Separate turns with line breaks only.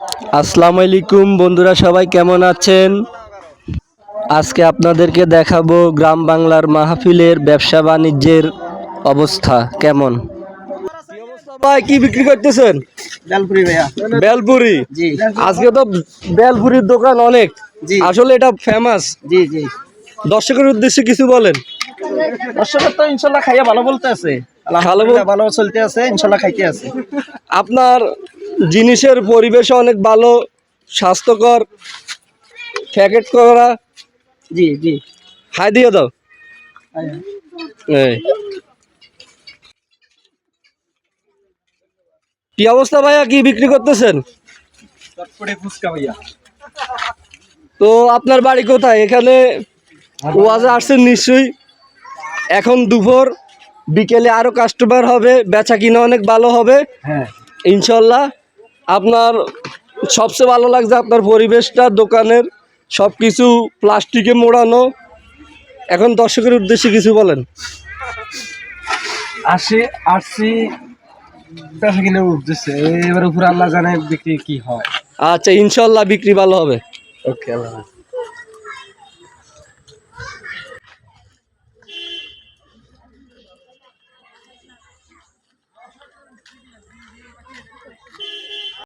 আসসালামু আলাইকুম বন্ধুরা সবাই কেমন আছেন? আজকে আপনাদেরকে দেখাবো গ্রাম বাংলার মাহফিলের ব্যবসা বাণিজ্যের অবস্থা কেমন? ভাই কি বিক্রি করতেছেন?
ডালপুরি ভাইয়া।
বেলপুরি?
জি।
আজকে তো বেলপুরির দোকান অনেক।
জি।
আসলে এটা ফেমাস
জি জি।
দর্শকের উদ্দেশ্যে কিছু বলেন।
দর্শকের তো ইনশাল্লাহ খাইয়া ভালো বলতে আছে। আলহামদুলিল্লাহ ভালো চলতে আছে ইনশাল্লাহ খাইতে আছে।
আপনার জিনিসের পরিবেশ অনেক ভালো স্বাস্থ্যকর প্যাকেট করা।
জি জি।
হাই দিয়ে দাও। কি অবস্থা ভাইয়া? কি বিক্রি করতেছেন?
ভাইয়া।
তো আপনার বাড়ি কোথায়? এখানে ওয়াজে আসছেন নিশ্চয়ই। এখন দুপুর বিকেলে আরও কাস্টমার হবে বেচা কিনা অনেক ভালো হবে।
হ্যাঁ।
ইনশাল্লাহ। আপনার সবচেয়ে ভালো লাগছে আপনার পরিবেশটা দোকানের সব কিছু প্লাস্টিকে মোড়ানো। এখন দর্শকের উদ্দেশ্যে কিছু বলেন।
আসি আসছি বেশি কিনে উঠতেছে এবার উপর আল্লাহ জানে বিক্রি কি হয়।
আচ্ছা ইনশাল্লাহ বিক্রি ভালো হবে।
ওকে আল্লাহ